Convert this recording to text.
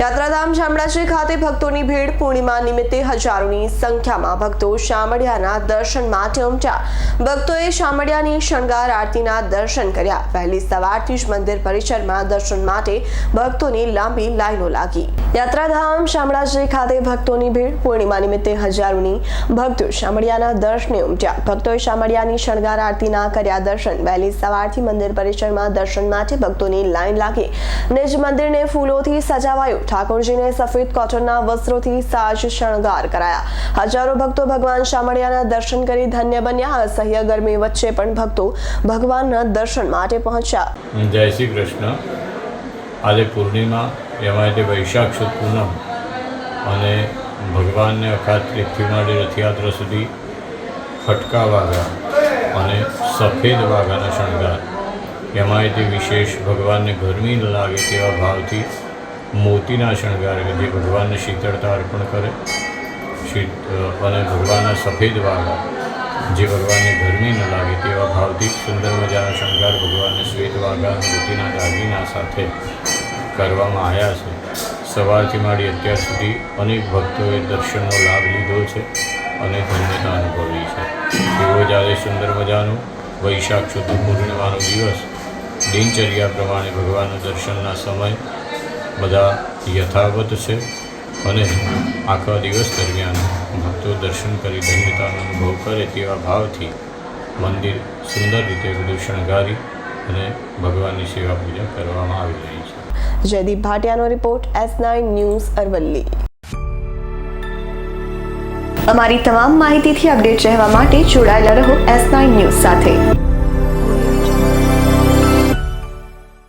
યાત્રાધામ શામળાજી ખાતે ભક્તોની ભીડ પૂર્ણિમા નિમિત્તે હજારોની સંખ્યામાં ભક્તો શામળિયાના દર્શન માટે ઉમટ્યા ભક્તોએ શામળિયાની શણગાર આરતીના દર્શન કર્યા. વહેલી સવારથી જ મંદિર પરિસરમાં દર્શન માટે ભક્તોની લાંબી લાઈનો લાગી. યાત્રાધામ શામળાજી ખાતે ભક્તોની ભીડ પૂર્ણિમા નિમિત્તે હજારોની ભક્તો શામળિયાના દર્શને ઉમટ્યા. ભક્તોએ શામળિયાની શણગાર આરતીના કર્યા દર્શન. વહેલી સવારથી મંદિર પરિસરમાં દર્શન માટે ભક્તોની લાઈન લાગી. નિજ મંદિરને ફૂલોથી સજાવાયું. ઠાકોરજીને સફેદ કોટનના વસ્ત્રોથી સાજ શણગાર કરાયા. હજારો ભક્તો ભગવાન શામળિયાના દર્શન કરી ધન્ય બન્યા. અસહ્ય ગરમી વચ્ચે પણ ભક્તો ભગવાનના દર્શન માટે પહોંચ્યા. જય શ્રી કૃષ્ણ. આજે પૂર્ણિમા, એમાં એટલે વૈશાખ સુદ પૂનમ. અને ભગવાનને અખાત્રીથી માંડી રથયાત્રા સુધી ફટકા વાઘા અને સફેદ વાઘાના શણગાર. એમાં તે વિશેષ ભગવાનને ગરમી ન લાગે તેવા ભાવથી મોતીના શણગાર કે જે ભગવાનને શીતળતા અર્પણ કરે, શીત અને ભગવાનના સફેદ વાઘા જે ભગવાનને ગરમી ન લાગે તેવા ભાવથી સુંદર મજાના શણગાર ભગવાનને શ્વેત વાઘા મોતીના દાગીના સાથે કરવામાં આવ્યા છે. સવારથી માંડી અત્યાર સુધી અનેક ભક્તોએ દર્શનનો લાભ લીધો છે અને ધન્યતા અનુભવી છે. તેઓ આજે સુંદર મજાનું વૈશાખ શુદ્ધ પૂર્ણિમાનો દિવસ, દિનચર્યા પ્રમાણે ભગવાનના દર્શનના સમય બધા યથાવત છે અને આખા દિવસ દરમિયાન ભક્તો દર્શન કરી ધન્યતાનો અનુભવ કરે તેવા ભાવથી મંદિર સુંદર રીતે બધું શણગારી અને ભગવાનની સેવા પૂજા કરવામાં આવી રહી છે. Jaydeep ભાટિયાનો report S nine news Aravalli. અમારી તમામ માહિતીથી અપડેટ રહેવા માટે જોડાયેલા રહો એસ નાઇન ન્યૂઝ સાથે.